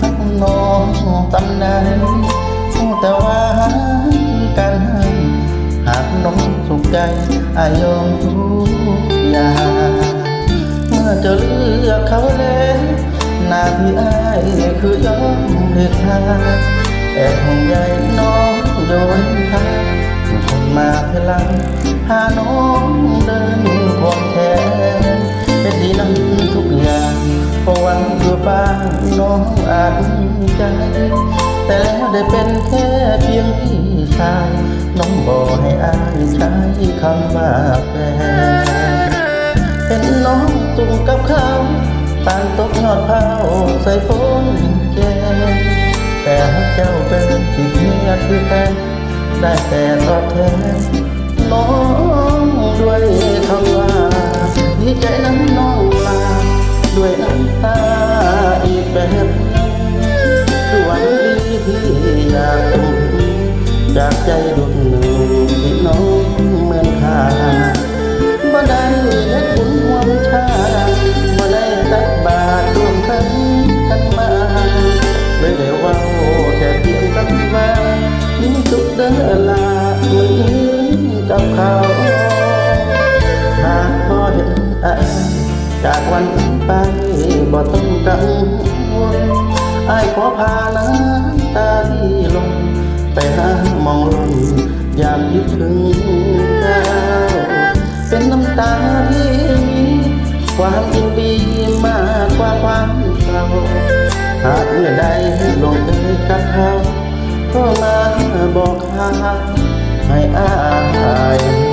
สักน้องตำนานแต่ว่าการให้หากน้องสุขใจอายอมทุกอย่างเมื่อจะเลือกเขาแล้วหน้าที่อายคือยอมเลือกทางแต่ห่วงใยน้องโดนทางคนมาพลังพาน้องเดินควงแขน ได้เป็นแค่เพียงพี่ชาย น้องบอกให้อายใช้คำว่าแฟนเป็นน้องตุ่มกับเขาปานตกยอดเผาใส่ฝนแก่แต่หากเจ้าเป็นสิเมียคือแฟนได้แต่ตอบแทนน้องด้วยคำว่าดีใจนั้นน้องลาด้วยน้ำตาอีกแบบหนึ่งคือหวัน ดีที่อยากส่งจากใจดวงหนึ่งที่น้อง พาน้ำตาที่ลง ไปหามองลงยามคิดถึงเจ้าเป็นน้ำตาที่มีความยินดีมากกว่าความเศร้าหากเมื่อใดลงเอยกับเขาก็มาบอกข่าให้อาย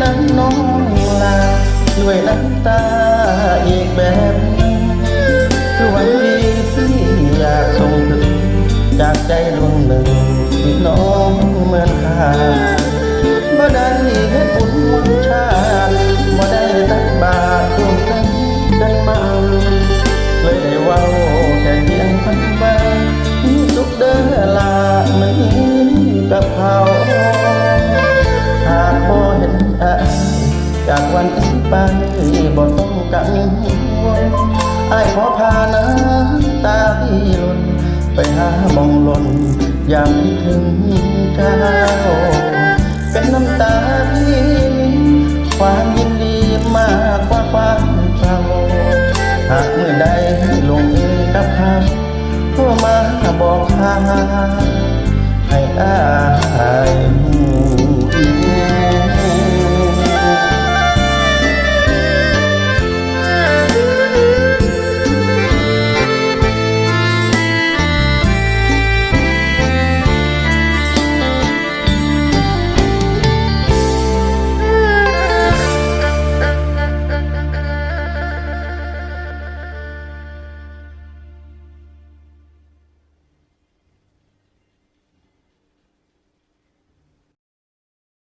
นั้นน้องลาด้วยน้ำตาอีกแบบหนึ่งคือวันดีที่อยากส่งถึงจากใจดวงหนึ่งที่น้องเหมือนขาด วันนี้ไปบ่ต้องกังวลไอายขอพาน้ำตาพี่หล่นไปหาหมองหล่นยามถึงเจ้าเป็นน้ำตาที่มีความยินดีมากกว่าความเศร้าหากเมื่อใดลงเอยกับเขาก็มาบอกข่าให้อายู